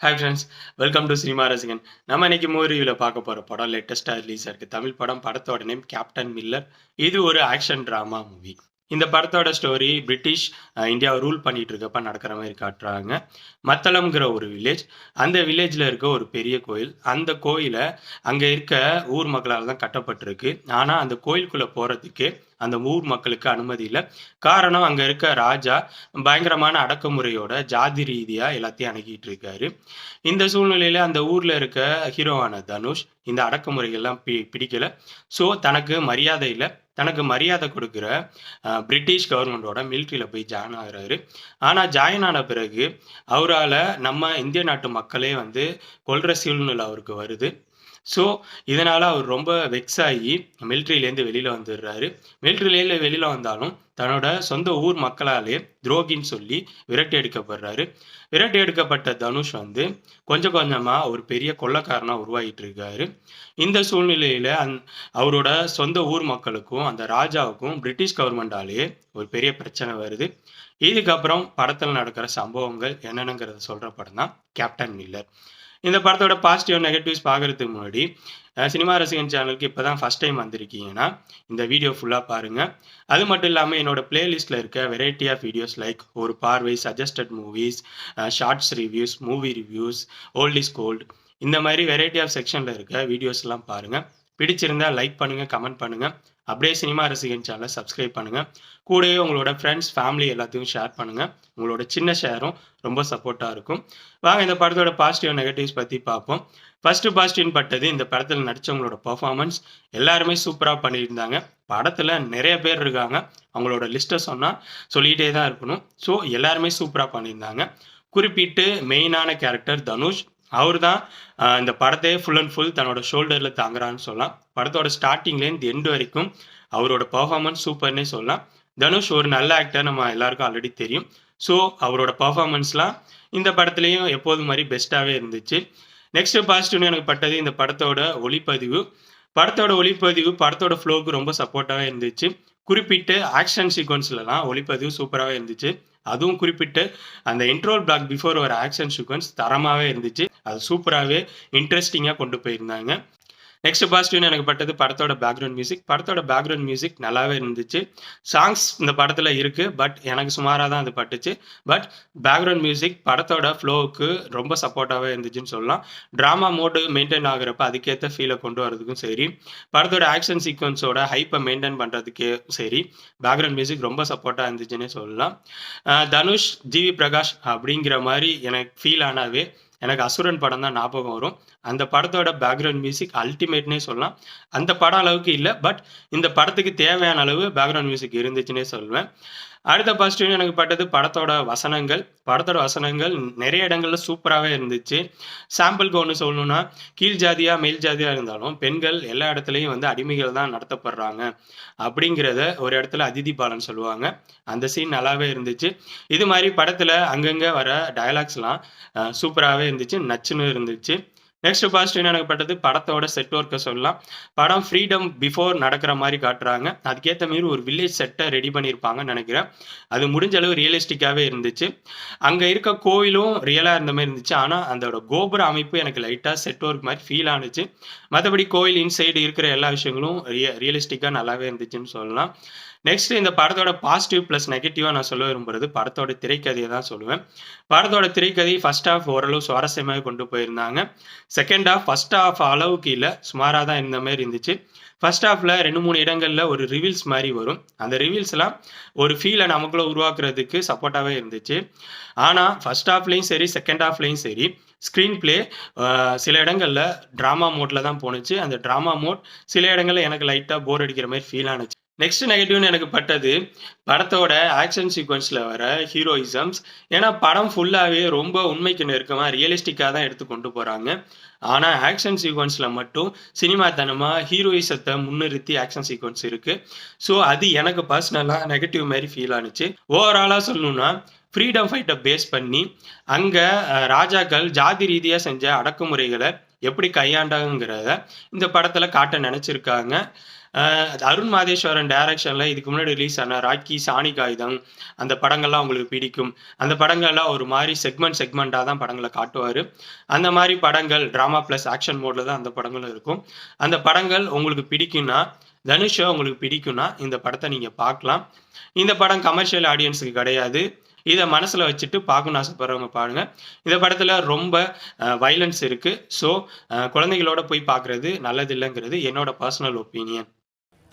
Hi friends welcome to cinema Rasigan நம்ம இன்னைக்கு மூவியில் பார்க்க போகிற படம் லேட்டஸ்ட்டாக ரிலீஸ் ஆயிருக்கு தமிழ் படம் படத்தோட நேம் கேப்டன் மில்லர் இது ஒரு ஆக்ஷன் ட்ராமா மூவி இந்த படத்தோட ஸ்டோரி பிரிட்டிஷ் இந்தியாவை ரூல் பண்ணிட்டு இருக்கப்ப நடக்கிற மாதிரி காட்டுறாங்க. மத்தளம்ங்கிற ஒரு வில்லேஜ் அந்த வில்லேஜில் இருக்க ஒரு பெரிய கோயில். அந்த கோயிலை அங்கே இருக்க ஊர் மக்களால் தான் கட்டப்பட்டிருக்கு. ஆனால் அந்த கோயிலுக்குள்ளே போகிறதுக்கு அந்த ஊர் மக்களுக்கு அனுமதி இல்லை. காரணம் அங்கே இருக்க ராஜா பயங்கரமான அடக்குமுறையோட ஜாதி ரீதியாக எல்லாத்தையும் அணுகிட்டு இருக்காரு. இந்த சூழ்நிலையில் அந்த ஊரில் இருக்க ஹீரோவான தனுஷ் இந்த அடக்குமுறைகள்லாம் பி பிடிக்கல. ஸோ தனக்கு மரியாதை இல்லை. தனக்கு மரியாதை கொடுக்குற பிரிட்டிஷ் கவர்மெண்டோட மிலிட்ரியில் போய் ஜாயின் ஆகிறாரு. ஆனால் ஜாயின் ஆன பிறகு அவரால் நம்ம இந்திய நாட்டு மக்களே வந்து கொள்கிற சூழ்நிலை அவருக்கு வருது. ஸோ இதனால் அவர் ரொம்ப வெக்ஸ் ஆகி மிலிட்ரியிலேருந்து வெளியில் வந்துடுறாரு. மிலிட்ரியிலேருந்து வெளியில் வந்தாலும் தன்னோட சொந்த ஊர் மக்களாலே துரோகின்னு சொல்லி விரட்டி எடுக்கப்படுறாரு. விரட்டி எடுக்கப்பட்ட தனுஷ் வந்து கொஞ்சம் கொஞ்சமாக ஒரு பெரிய கொள்ளக்காரனாக உருவாகிட்டு இருக்காரு இந்த சூழ்நிலையில் அந் அவரோட சொந்த ஊர் மக்களுக்கும் அந்த ராஜாவுக்கும் பிரிட்டிஷ் கவர்மெண்டாலேயே ஒரு பெரிய பிரச்சனை வருது. இதுக்கப்புறம் படத்தில் நடக்கிற சம்பவங்கள் என்னென்னங்கிறத சொல்கிற படம் தான் கேப்டன் மில்லர் இந்த படத்தோட பாசிட்டிவ் நெகட்டிவ்ஸ் பார்க்குறதுக்கு முன்னாடி சினிமா ரசிகன் சேனலுக்கு இப்போ தான் ஃபஸ்ட் டைம் வந்திருக்கீங்கன்னா இந்த வீடியோ ஃபுல்லாக பாருங்கள் அது மட்டும் இல்லாமல் என்னோட பிளேலிஸ்ட்டில் இருக்க வெரைட்டி ஆஃப் வீடியோஸ் லைக் ஒரு பார்வை suggested movies shorts reviews movie reviews old is gold இந்த மாதிரி வெரைட்டி ஆஃப் செக்ஷனில் இருக்க வீடியோஸ்லாம் பாருங்கள் பிடிச்சிருந்தா லைக் பண்ணுங்கள் கமெண்ட் பண்ணுங்கள் அப்படியே சினிமா ரசிகன் சேனலை சப்ஸ்கிரைப் பண்ணுங்கள் கூடவே உங்களோட ஃப்ரெண்ட்ஸ் ஃபேமிலி எல்லாத்தையும் ஷேர் பண்ணுங்கள் உங்களோட சின்ன ஷேரும் ரொம்ப சப்போர்ட்டாக இருக்கும். வாங்க இந்த படத்தோட பாசிட்டிவ் நெகட்டிவ்ஸ் பற்றி பார்ப்போம். ஃபர்ஸ்ட் பாசிட்டிவ்னு பட்டது இந்த படத்தில் நடித்தவங்களோட பர்ஃபார்மன்ஸ் எல்லாருமே சூப்பராக பண்ணியிருந்தாங்க. படத்தில் நிறைய பேர் இருக்காங்க. அவங்களோட லிஸ்ட்டை சொன்னால் சொல்லிகிட்டே தான் இருக்கணும். ஸோ எல்லாருமே சூப்பராக பண்ணியிருந்தாங்க. குறிப்பிட்டு மெயினான கேரக்டர் தனுஷ். அவர் தான் இந்த படத்தையே ஃபுல் அண்ட் ஃபுல் தன்னோட ஷோல்டரில் தாங்குறான்னு சொல்லலாம். படத்தோட ஸ்டார்டிங்லேருந்து எண்டு வரைக்கும் அவரோட பர்ஃபார்மன்ஸ் சூப்பர்னே சொல்லலாம். தனுஷ் ஒரு நல்ல ஆக்டர் நம்ம எல்லாருக்கும் ஆல்ரெடி தெரியும். ஸோ அவரோட பர்ஃபார்மன்ஸ்லாம் இந்த படத்துலேயும் எப்போதும் மாதிரி பெஸ்ட்டாகவே இருந்துச்சு. நெக்ஸ்ட் பாசிட்டிவ்னு எனக்கு பட்டது இந்த படத்தோட ஒளிப்பதிவு. படத்தோட ஒளிப்பதிவு படத்தோட ஃப்ளோவுக்கு ரொம்ப சப்போர்ட்டாகவே இருந்துச்சு. குறிப்பிட்டு ஆக்ஷன் சீக்வன்ஸ்லலாம் ஒளிப்பதிவு சூப்பராகவே இருந்துச்சு. அதுவும் குறிப்பிட்டு அந்த இன்ட்ரோல் பிளாக் பிஃபோர் ஒரு ஆக்ஷன் சீக்வன்ஸ் தரமாகவே இருந்துச்சு. அது சூப்பராகவே இன்ட்ரெஸ்டிங்காக கொண்டு போயிருந்தாங்க. நெக்ஸ்ட் பாசிட்டிவ்னு எனக்கு பட்டது படத்தோட பேக்ரவுண்ட் மியூசிக் படத்தோட பேக்ரவுண்ட் மியூசிக் நல்லாவே இருந்துச்சு. சாங்ஸ் இந்த படத்தில் இருக்குது பட் எனக்கு சுமாராக தான் அது பட்டுச்சு. பட் பேக்ரவுண்ட் மியூசிக் படத்தோட ஃப்ளோவுக்கு ரொம்ப சப்போர்ட்டாகவே இருந்துச்சுன்னு சொல்லலாம். ட்ராமா மோடு மெயின்டைன் ஆகுறப்ப அதுக்கேற்ற ஃபீலை கொண்டு வரதுக்கும் சரி. படத்தோட ஆக்ஷன் சீக்வன்ஸோட ஹைப்பை மெயின்டைன் பண்ணுறதுக்கே சரி. பேக்ரவுண்ட் மியூசிக் ரொம்ப சப்போர்ட்டாக இருந்துச்சுன்னே சொல்லலாம். தனுஷ் ஜிவி பிரகாஷ் அப்படிங்கிற மாதிரி எனக்கு ஃபீல் ஆனாவே எனக்கு அசுரன் படம் தான் ஞாபகம் வரும். அந்த படத்தோட பேக்ரவுண்ட் மியூசிக் அல்டிமேட்னே சொல்லலாம். அந்த படம் அளவுக்கு இல்லை பட் இந்த படத்துக்கு தேவையான அளவு பேக்ரவுண்ட் மியூசிக் இருந்துச்சுன்னே சொல்லுவேன் அடுத்த பாசிட்டிவ் எனக்கு பட்டது படத்தோட வசனங்கள். படத்தோட வசனங்கள் நிறைய இடங்கள்ல சூப்பராகவே இருந்துச்சு. சாம்பிளுக்கு ஒன்று சொல்லணும்னா கீழ் ஜாதியாக மேல் ஜாதியாக இருந்தாலும் பெண்கள் எல்லா இடத்துலையும் வந்து அடிமைகள் தான் நடத்தப்படுறாங்க. அப்படிங்கிறத ஒரு இடத்துல அதிதி பாலன் சொல்லுவாங்க. அந்த சீன் நல்லாவே இருந்துச்சு. இது மாதிரி படத்தில் அங்கங்கே வர டயலாக்ஸ்லாம் சூப்பராகவே இருந்துச்சு. நச்சுன்னு இருந்துச்சு. நெக்ஸ்ட் பாசிட்டிவ் எனக்கு பட்டது படத்தோட செட் ஒர்க்கை சொல்லலாம். படம் ஃப்ரீடம் பிஃபோர் நடக்கிற மாதிரி காட்டுறாங்க. அதுக்கேற்ற மாரி ஒரு வில்லேஜ் செட்டை ரெடி பண்ணியிருப்பாங்கன்னு நினைக்கிறேன். அது முடிஞ்ச அளவு ரியலிஸ்டிக்காகவே இருந்துச்சு. அங்கே இருக்க கோயிலும் ரியலாக இருந்த மாதிரி இருந்துச்சு. ஆனால் அதோட கோபுர அமைப்பு எனக்கு லைட்டாக செட் ஒர்க் மாதிரி ஃபீல் ஆனுச்சு. மற்றபடி கோயில் இன்சைடு இருக்கிற எல்லா விஷயங்களும் ரிய ரியலிஸ்டிக்காக நல்லாவே இருந்துச்சுன்னு சொல்லலாம். நெக்ஸ்ட் இந்த படத்தோட பாசிட்டிவ் ப்ளஸ் நெகட்டிவாக நான் சொல்ல விரும்புறது படத்தோட திரைக்கதையை தான் சொல்லுவேன். படத்தோட திரைக்கதை ஃபர்ஸ்ட் ஹாஃப் ஓரளவு சுவாரஸ்யமாக கொண்டு போயிருந்தாங்க. செகண்ட் ஹாஃப் ஃபர்ஸ்ட் ஹாஃப் அளவுக்கு இல்லை சுமாராக தான் இருந்த மாதிரி இருந்துச்சு. ஃபர்ஸ்ட் ஹாஃப்ல ரெண்டு மூணு இடங்களில் ஒரு ரிவீல்ஸ் மாதிரி வரும். அந்த ரிவீல்ஸ்லாம் ஒரு ஃபீலை நமக்குள்ள உருவாக்குறதுக்கு சப்போர்ட்டாகவே இருந்துச்சு. ஆனால் ஃபர்ஸ்ட் ஹாஃப்லேயும் சரி செகண்ட் ஹாஃப்லேயும் சரி ஸ்க்ரீன் பிளே சில இடங்களில் ட்ராமா மோட்டில் தான் போணுச்சு. அந்த ட்ராமா மோட் சில இடங்களில் எனக்கு லைட்டாக போர் அடிக்கிற மாதிரி ஃபீல் ஆனுச்சு நெக்ஸ்ட் நெகட்டிவ்னு எனக்கு பட்டது படத்தோட ஆக்ஷன் சீக்வன்ஸில் வர ஹீரோயிசம்ஸ் ஏன்னா படம் ஃபுல்லாகவே ரொம்ப உண்மைக்கு நெருக்கமாக ரியலிஸ்டிக்காக தான் எடுத்து கொண்டு போகிறாங்க ஆனால் ஆக்ஷன் சீக்வன்ஸில் மட்டும் சினிமாத்தனமாக ஹீரோயிசத்தை முன்னிறுத்தி ஆக்ஷன் சீக்வன்ஸ் இருக்குது ஸோ அது எனக்கு பர்சனலாக நெகட்டிவ் மாதிரி ஃபீல் ஆனுச்சு. ஓவராலாக சொல்லணும்னா ஃப்ரீடம் ஃபைட்டை பேஸ் பண்ணி அங்கே ராஜாக்கள் ஜாதி ரீதியாக செஞ்ச அடக்குமுறைகளை எப்படி கையாண்டாங்கிறத இந்த படத்தில் காட்ட நினச்சிருக்காங்க. அருண் மாதேஸ்வரன் டைரக்ஷனில் இதுக்கு முன்னாடி ரிலீஸ் ஆன ராக்கி சாணி காகிதம். அந்த படங்கள்லாம் உங்களுக்கு பிடிக்கும். அந்த படங்கள்லாம் ஒரு மாதிரி செக்மெண்ட் செக்மெண்ட்டாக தான் படங்களை காட்டுவார். அந்த மாதிரி படங்கள் ட்ராமா ப்ளஸ் ஆக்ஷன் மோடில் தான் அந்த படங்களும் இருக்கும். அந்த படங்கள் உங்களுக்கு பிடிக்கும்னா தனுஷை உங்களுக்கு பிடிக்கும்னா இந்த படத்தை நீங்கள் பார்க்கலாம். இந்த படம் கமர்ஷியல் ஆடியன்ஸுக்கு கிடையாது. இதை மனசில் வச்சுட்டு பார்க்கணும்னு ஆசைப்படுறவங்க பாருங்க. இந்த படத்தில் ரொம்ப வைலன்ஸ் இருக்குது ஸோ குழந்தைகளோட போய் பார்க்குறது நல்லதில்லைங்கிறது என்னோட பர்சனல் ஒப்பீனியன்